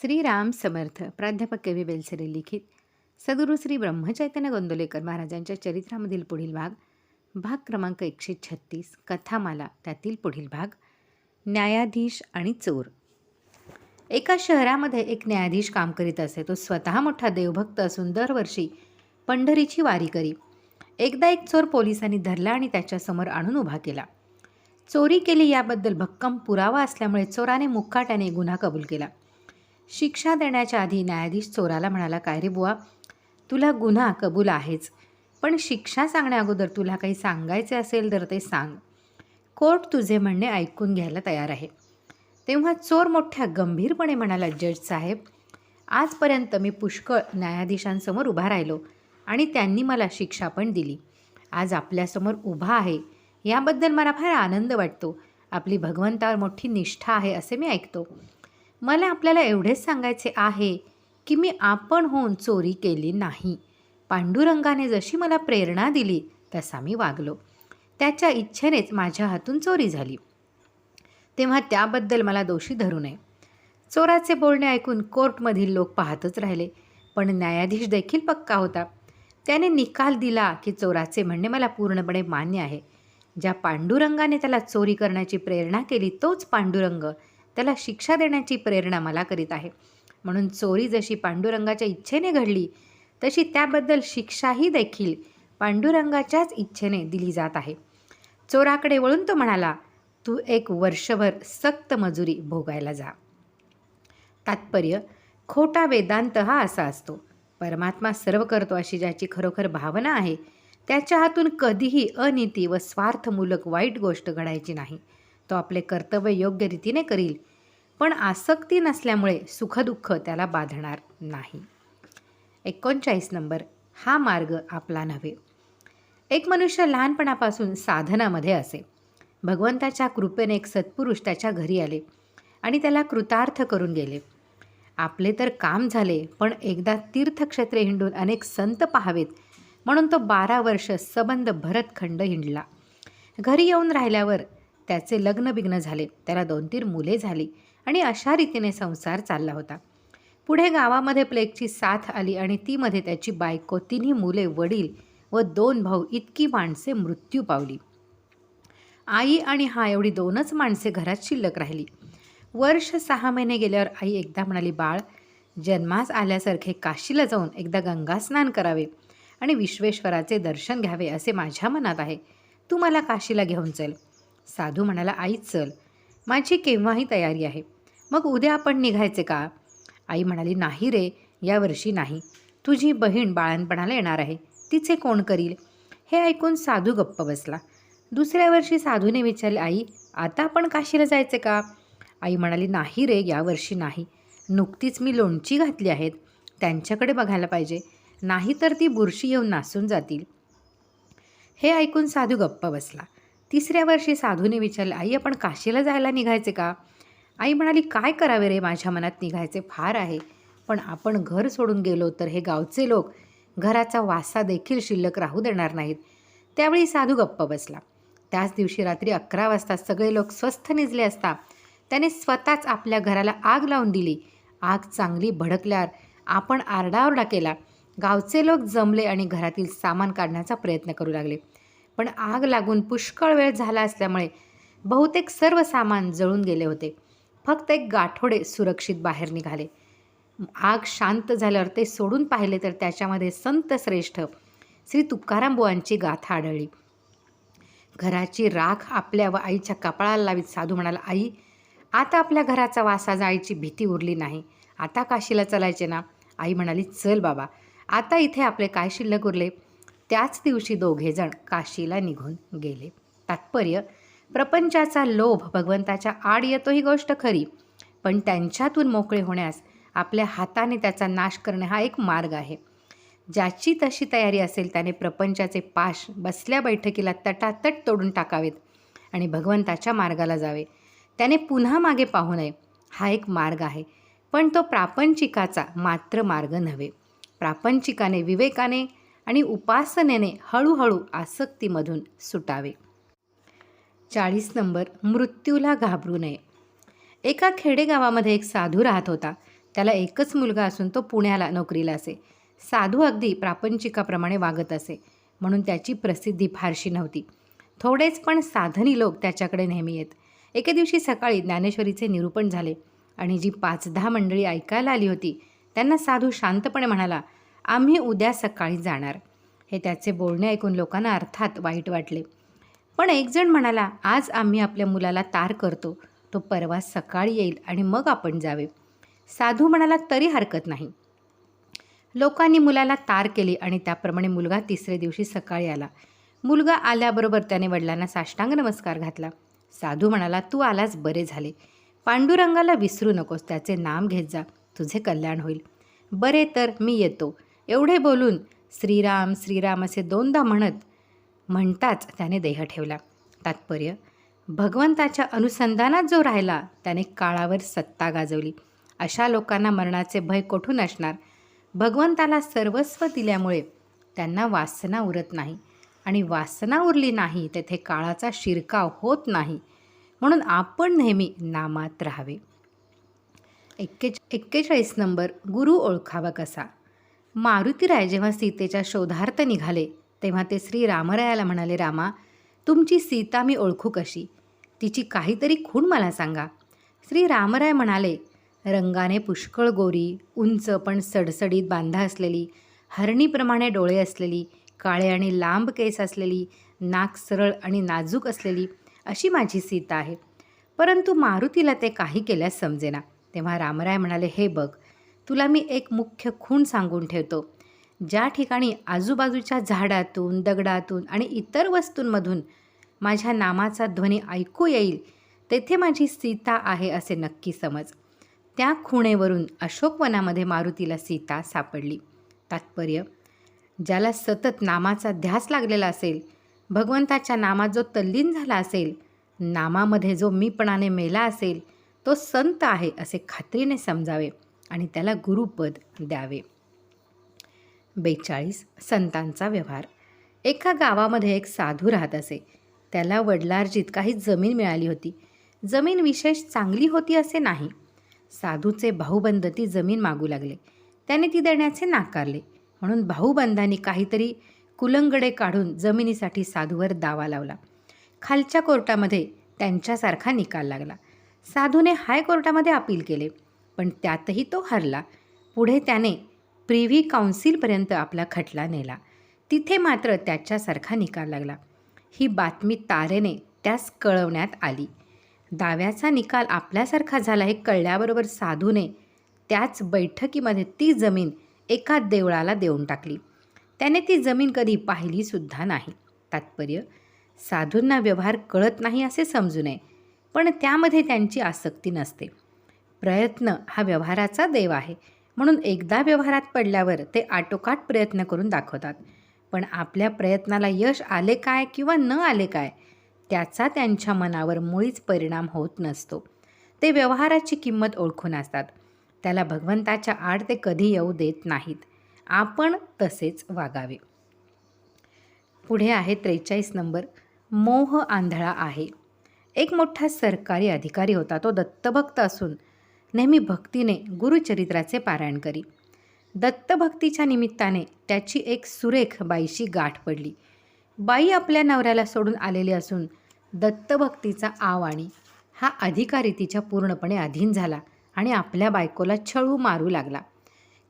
श्रीराम समर्थ प्राध्यापक K V Belsare लिखित सद्गुरू श्री ब्रह्मचैतन्य गोंदवलेकर महाराजांच्या चरित्रामधील पुढील भाग भाग क्रमांक एकशे छत्तीस कथामाला त्यातील पुढील भाग न्यायाधीश आणि चोर. एका शहरामध्ये एक न्यायाधीश काम करीत असे. तो स्वतः मोठा देवभक्त असून दरवर्षी पंढरीची वारी करी. एकदा एक चोर पोलिसांनी धरला आणि त्याच्यासमोर आणून उभा केला. चोरी केली याबद्दल भक्कम पुरावा असल्यामुळे चोराने मुक्काट्याने गुन्हा कबूल केला. शिक्षा देण्याच्या आधी न्यायाधीश चोराला म्हणाला काय रे बुवा तुला गुन्हा कबूल आहेच पण शिक्षा सांगण्याअगोदर तुला काही सांगायचे असेल तर ते सांग. कोर्ट तुझे म्हणणे ऐकून घ्यायला तयार आहे. तेव्हा चोर मोठ्या गंभीरपणे म्हणाला जज साहेब आजपर्यंत मी पुष्कळ न्यायाधीशांसमोर उभा राहिलो आणि त्यांनी मला शिक्षा पण दिली. आज आपल्यासमोर उभा आहे याबद्दल मला फार आनंद वाटतो. आपली भगवंतावर मोठी निष्ठा आहे असे मी ऐकतो. मला आपल्याला एवढेच सांगायचे आहे की मी आपण होऊन चोरी केली नाही. पांडुरंगाने जशी मला प्रेरणा दिली तसा मी वागलो. त्याच्या इच्छेनेच माझ्या हातून चोरी झाली. तेव्हा त्याबद्दल मला दोषी धरू नये. चोराचे बोलणे ऐकून कोर्टमधील लोक पाहतच राहिले पण न्यायाधीश देखील पक्का होता. त्याने निकाल दिला की चोराचे म्हणणे मला पूर्णपणे मान्य आहे. ज्या पांडुरंगाने त्याला चोरी करण्याची प्रेरणा केली तोच पांडुरंग. त्याला शिक्षा देण्याची प्रेरणा मला करीत आहे. म्हणून चोरी जशी पांडुरंगाच्या इच्छेने घडली तशी त्याबद्दल शिक्षाही देखील पांडुरंगाच्याच इच्छेने दिली जात आहे. चोराकडे वळून तो म्हणाला तू एक वर्षभर सक्त मजुरी भोगायला जा. तात्पर्य खोटा वेदांत हा असा असतो. परमात्मा सर्व करतो अशी ज्याची खरोखर भावना आहे त्याच्या हातून कधीही अनिती व स्वार्थमूलक वाईट गोष्ट घडायची नाही. तो आपले कर्तव्य योग्य रीतीने करील. पण आसक्ती नसल्यामुळे सुखदुःख त्याला बाधणार नाही. एकोणचाळीस नंबर. हा मार्ग आपला नव्हे. एक मनुष्य लहानपणापासून साधनामध्ये असे. भगवंताच्या कृपेने एक सत्पुरुष त्याच्या घरी आले आणि त्याला कृतार्थ करून गेले. आपले तर काम झाले पण एकदा तीर्थक्षेत्रे हिंडून अनेक संत पाहावेत म्हणून तो बारा वर्ष सबंध भरतखंड हिंडला. घरी येऊन राहिल्यावर त्याचे लग्न बिग्न झाले. त्याला दोन तीन मुले झाली आणि अशा रीतीने संसार चालला होता. पुढे गावामध्ये प्लेगची साथ आली आणि तीमध्ये त्याची बायको तिन्ही मुले वडील व दोन भाऊ इतकी माणसे मृत्यू पावली. आई आणि हा एवढी दोनच माणसे घरात शिल्लक राहिली. वर्ष सहा महिने गेल्यावर आई एकदा म्हणाली बाळ जन्मास आल्यासारखे काशीला जाऊन एकदा गंगा स्नान करावे आणि विश्वेश्वराचे दर्शन घ्यावे असे माझ्या मनात आहे. तू मला काशीला घेऊन चल. साधू म्हणाला आई चल. माझी केव्हाही तयारी आहे. मग उद्या आपण निघायचे का? आई म्हणाली नाही रे यावर्षी नाही. तुझी बहीण बाळणपणाला येणार आहे. तिचे कोण करील? हे ऐकून साधू गप्प बसला. दुसऱ्या वर्षी साधूने विचारले आई आता आपण काशीला जायचे का? आई म्हणाली नाही रे यावर्षी नाही. नुकतीच मी लोणची घातली आहेत. त्यांच्याकडे बघायला पाहिजे. नाही तर ती बुरशी येऊन नासून जातील. हे ऐकून साधू गप्प बसला. तिसऱ्या वर्षी साधूने विचारले आई आपण काशीला जायला निघायचे का? आई म्हणाली काय करावे रे माझ्या मनात निघायचे फार आहे. पण आपण घर सोडून गेलो तर हे गावचे लोक घराचा वासा देखील शिल्लक राहू देणार नाहीत. त्यावेळी साधू गप्प बसला. त्याच दिवशी रात्री अकरा वाजता सगळे लोक स्वस्थ निजले असता त्याने स्वतःच आपल्या घराला आग लावून दिली. आग चांगली भडकल्यावर आपण आरडाओरडा केला. गावचे लोक जमले आणि घरातील सामान काढण्याचा प्रयत्न करू लागले. पण आग लागून पुष्कळ वेळ झाला असल्यामुळे बहुतेक सर्व सामान जळून गेले होते. फक्त एक गाठोडे सुरक्षित बाहेर निघाले. आग शांत झाल्यावर ते सोडून पाहिले तर त्याच्यामध्ये संत श्रेष्ठ श्री तुकारामबुवांची गाथा आढळली. घराची राख आपल्या व आईच्या कपाळाला लावीत साधू म्हणाला आई आता आपल्या घराचा वासा जायची भीती उरली नाही. आता काशीला चलायचे ना? आई म्हणाली चल बाबा आता इथे आपले काय शिल्लक उरले? त्याच दिवशी दोघेजण काशीला निघून गेले. तात्पर्य प्रपंचाचा लोभ भगवंताच्या आड येतो ही गोष्ट खरी पण त्यांच्यातून मोकळे होण्यास आपल्या हाताने त्याचा नाश करणे हा एक मार्ग आहे. ज्याची तशी तयारी असेल त्याने प्रपंचाचे पाश बसल्या बैठकीला तटातट तोडून टाकावेत आणि भगवंताच्या मार्गाला जावे. त्याने पुन्हा मागे पाहू नये हा एक मार्ग आहे पण तो प्रापंचिकाचा मात्र मार्ग नव्हे. प्रापंचिकाने विवेकाने आणि उपासनेने हळूहळू आसक्तीमधून सुटावे. चाळीस नंबर मृत्यूला घाबरू नये. एका खेडेगावामध्ये एक साधू राहत होता. त्याला एकच मुलगा असून तो पुण्याला नोकरीला असे. साधू अगदी प्रापंचिकाप्रमाणे वागत असे म्हणून त्याची प्रसिद्धी फारशी नव्हती. थोडेच पण साधनी लोक त्याच्याकडे नेहमी येत. एके दिवशी सकाळी ज्ञानेश्वरीचे निरूपण झाले आणि जी पाच दहा मंडळी ऐकायला आली होती त्यांना साधू शांतपणे म्हणाला आम्ही उद्या सकाळी जाणार. हे त्याचे बोलणे ऐकून लोकांना अर्थात वाईट वाटले. पण एकजण म्हणाला आज आम्ही आपल्या मुलाला तार करतो. तो परवा सकाळी येईल आणि मग आपण जावे. साधू म्हणाला तरी हरकत नाही. लोकांनी मुलाला तार केली आणि त्याप्रमाणे मुलगा तिसऱ्या दिवशी सकाळी आला. मुलगा आल्याबरोबर त्याने वडिलांना साष्टांग नमस्कार घातला. साधू म्हणाला तू आलास बरे झाले. पांडुरंगाला विसरू नकोस त्याचे नाम घेत जा. तुझे कल्याण होईल. बरे तर मी येतो. एवढे बोलून श्रीराम श्रीराम असे दोनदा म्हणत म्हणताच त्याने देह ठेवला. तात्पर्य भगवंताच्या अनुसंधानात जो राहिला त्याने काळावर सत्ता गाजवली. अशा लोकांना मरणाचे भय कोठून असणार? भगवंताला सर्वस्व दिल्यामुळे त्यांना वासना उरत नाही. आणि वासना उरली नाही तेथे काळाचा शिरकाव होत नाही. म्हणून आपण नेहमी नामात राहावे. एक्के एक्केचाळीस नंबर गुरु ओळखावा कसा? मारुतीराय जेव्हा सीतेच्या शोधार्थ निघाले तेव्हा ते श्री रामरायाला म्हणाले रामा तुमची सीता मी ओळखू कशी? तिची काहीतरी खूण मला सांगा. श्री रामराय म्हणाले रंगाने पुष्कळ गोरी उंच पण सडसडीत बांधा असलेली हरणीप्रमाणे डोळे असलेली काळे आणि लांब केस असलेली नाक सरळ आणि नाजूक असलेली अशी माझी सीता आहे. परंतु मारुतीला ते काही केल्यास समजेना. तेव्हा रामराय म्हणाले हे बघ तुला मी एक मुख्य खूण सांगून ठेवतो. ज्या ठिकाणी आजूबाजूच्या झाडातून दगडातून आणि इतर वस्तूंमधून माझ्या नामाचा ध्वनी ऐकू येईल तेथे माझी सीता आहे असे नक्की समज. त्या खुणेवरून अशोकवनामध्ये मारुतीला सीता सापडली. तात्पर्य ज्याला सतत नामाचा ध्यास लागलेला असेल भगवंताच्या नामात जो तल्लीन झाला असेल नामामध्ये जो मीपणाने मेला असेल तो संत आहे असे खात्रीने समजावे. आणि त्याला गुरुपद द्यावे. बेचाळीस संतांचा व्यवहार. एका गावामध्ये एक साधू राहत असे. त्याला वडलार्जित काही जमीन मिळाली होती. जमीन विशेष चांगली होती असे नाही. साधूचे भाऊबंद ती जमीन मागू लागले. त्याने ती देण्याचे नाकारले. म्हणून भाऊबंधांनी काहीतरी कुलंगडे काढून जमिनीसाठी साधूवर दावा लावला. खालच्या कोर्टामध्ये त्यांच्यासारखा निकाल लागला. साधूने हायकोर्टामध्ये अपील केले. पण त्यातही तो हरला. पुढे त्याने प्रिव्ही काउन्सिलपर्यंत आपला खटला नेला. तिथे मात्र त्याच्यासारखा निकाल लागला. ही बातमी तारेने त्यास कळवण्यात आली. दाव्याचा निकाल आपल्यासारखा झाला हे कळल्याबरोबर साधूने त्याच बैठकीमध्ये ती जमीन एका देवळाला देऊन टाकली. त्याने ती जमीन कधी पाहिलीसुद्धा नाही. तात्पर्य साधूंना व्यवहार कळत नाही असे समजू नये पण त्यामध्ये त्यांची आसक्ती नसते. प्रयत्न हा व्यवहाराचा देव आहे. म्हणून एकदा व्यवहारात पडल्यावर ते आटोकाट प्रयत्न करून दाखवतात. पण आपल्या प्रयत्नाला यश आले काय किंवा न आले काय त्याचा त्यांच्या मनावर मुळीच परिणाम होत नसतो. ते व्यवहाराची किंमत ओळखून असतात. त्याला भगवंताच्या आड ते कधी येऊ देत नाहीत. आपण तसेच वागावे. पुढे आहे त्रेचाळीस नंबर. मोह आंधळा आहे. एक मोठा सरकारी अधिकारी होता. तो दत्तभक्त असून नेहमी भक्तीने गुरुचरित्राचे पारायण करी. दत्तभक्तीच्या निमित्ताने त्याची एक सुरेख बाईशी गाठ पडली. बाई आपल्या नवऱ्याला सोडून आलेली असून दत्तभक्तीचा आव आणि हा अधिकारी तिच्या पूर्णपणे अधीन झाला आणि आपल्या बायकोला छळू मारू लागला.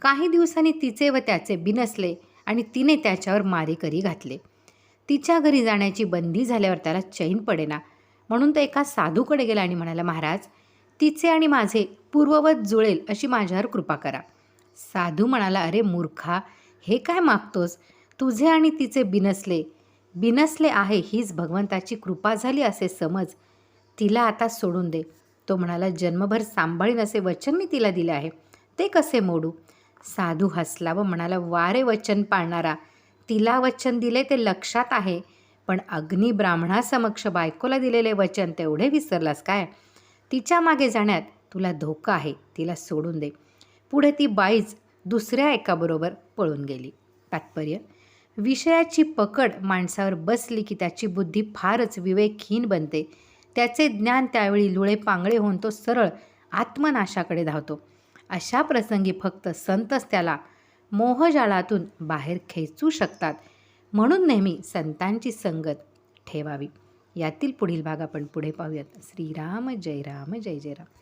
काही दिवसांनी तिचे व त्याचे बिनसले आणि तिने त्याच्यावर मारेकरी घातले. तिच्या घरी जाण्याची बंदी झाल्यावर त्याला चैन पडेना. म्हणून तो एका साधूकडे गेला आणि म्हणाला महाराज तिचे आणि माझे पूर्ववत जुळेल अशी माझ्यावर कृपा करा. साधू म्हणाला अरे मूर्खा हे काय मागतोस? तुझे आणि तिचे बिनसले बिनसले आहे हीच भगवंताची कृपा झाली असे समज. तिला आता सोडून दे. तो म्हणाला जन्मभर सांभाळीन असे वचन मी तिला दिले आहे. ते कसे मोडू? साधू हसला व म्हणाला वारे वचन पाळणारा तिला वचन दिले ते लक्षात आहे पण अग्नी ब्राह्मणासमक्ष बायकोला दिलेले वचन तेवढे विसरलास काय? तिच्यामागे जाण्यात तुला धोका आहे तिला सोडून दे. पुढे ती बाईच दुसऱ्या एकाबरोबर पळून गेली. तात्पर्य? विषयाची पकड माणसावर बसली की त्याची बुद्धी फारच विवेकहीन बनते. त्याचे ज्ञान त्यावेळी लुळे पांगळे होऊन तो सरळ आत्मनाशाकडे धावतो. अशा प्रसंगी फक्त संतच त्याला मोहजाळातून बाहेर खेचू शकतात. म्हणून नेहमी संतांची संगत ठेवावी. यातील पुढील भाग आपण पुढे पाहूयात. श्रीराम जय राम जय जय राम.